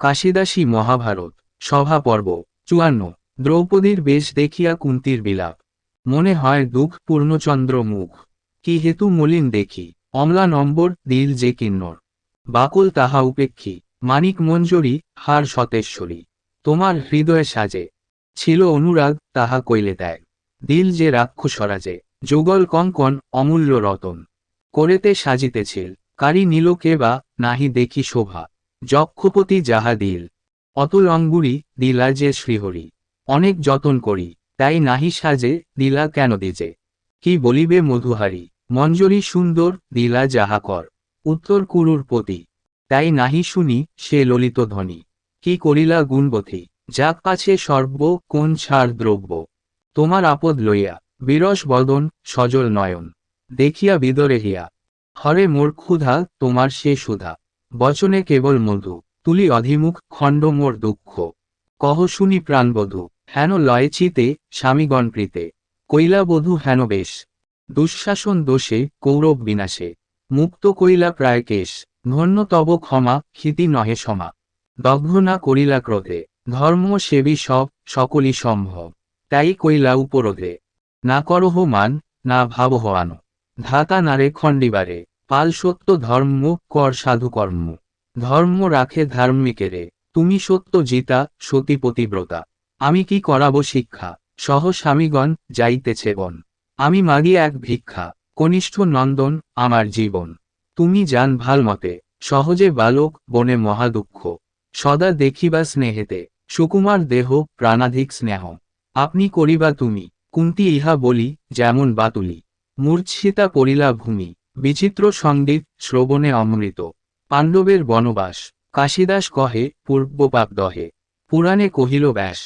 কাশিদাসী মহাভারত, সভা পর্ব, চুয়ান্ন, দ্রৌপদীর বেশ দেখিয়া কুন্তির বিলাপ। মনে হয় দুঃখ পূর্ণচন্দ্র মুখ। কি হেতু মলিন দেখি, অমলা নম্বর, দিল যে কিন্নর। বাকুল তাহা উপেক্ষী, মানিক মঞ্জরি, হার সতেশ্বরী। তোমার হৃদয়ে সাজে। ছিল অনুরাগ, তাহা কইলে দেয়। দিল যে রাক্ষসরাজে যুগল কঙ্কন অমূল্য রতন। করেতে সাজিতেছিল, কারি নিল কে বা নাহি দেখি শোভা। যক্ষপতি যাহা দিল, অতুল অঙ্গুরি দিলা যে শ্রীহরি, অনেক যতন করি, তাই নাহি সাজে দিলা কেন দিজে? কি বলিবে মধুহারি, মঞ্জরি সুন্দর দিলা যাহা কর, উত্তর কুরুর পতি, তাই নাহি শুনি সে ললিত ধ্বনি কি করিলা গুণবতী, যাক কাছে সর্ব কোন ছাড় দ্রব্য, তোমার আপদ লইয়া, বিরস বদন সজল নয়ন, দেখিয়া বিদরে হিয়া, হরে মোর ক্ষুধা তোমার সে সুধা বচনে কেবল মধু, তুলি অধিমুখ, খণ্ড মোর দুঃখ। কহ শুনি প্রাণবধূ, হেন লয়ে চিতে স্বামীগণ প্রীতে। কৈলা বধূ হেন বেশ, দুঃশাসন দোষে, কৌরব বিনাশে। মুক্ত কইলা প্রায় কেশ, ধন্য তব ক্ষমা, ক্ষিতি নহে সমা। দগ্ধ না করিলা ক্রোধে, ধর্ম সেবী সব, সকলই সম্ভব। তাই কইলা উপরোধে, না করহ মান, না ভাবহ আনো। ধাতা নারে খণ্ডিবারে। পাল সত্য ধর্ম কর সাধু কর্ম ধর্ম রাখে ধার্মিকেরে। তুমি সত্য জিতা, সতী পতিব্রতা। আমি কি করাব শিক্ষা? সহ স্বামীগণ যাইতেছে বন। আমি মাগি এক ভিক্ষা, কনিষ্ঠ নন্দন আমার জীবন। তুমি যান ভালো মতে সহজে বালক, বনে মহাদুঃখ। সদা দেখিবা স্নেহেতে, সুকুমার দেহ প্রাণাধিক স্নেহ। আপনি করিবা তুমি, কুন্তি ইহা বলি, যেমন বাতুলি। মূর্ছিতা পড়িলা ভূমি। বিচিত্র সংগীত শ্রবণে অমৃত। পাণ্ডবের বনবাস। কাশিদাস কহে পূর্বপাপ দহে পুরাণে কহিল ব্যাস।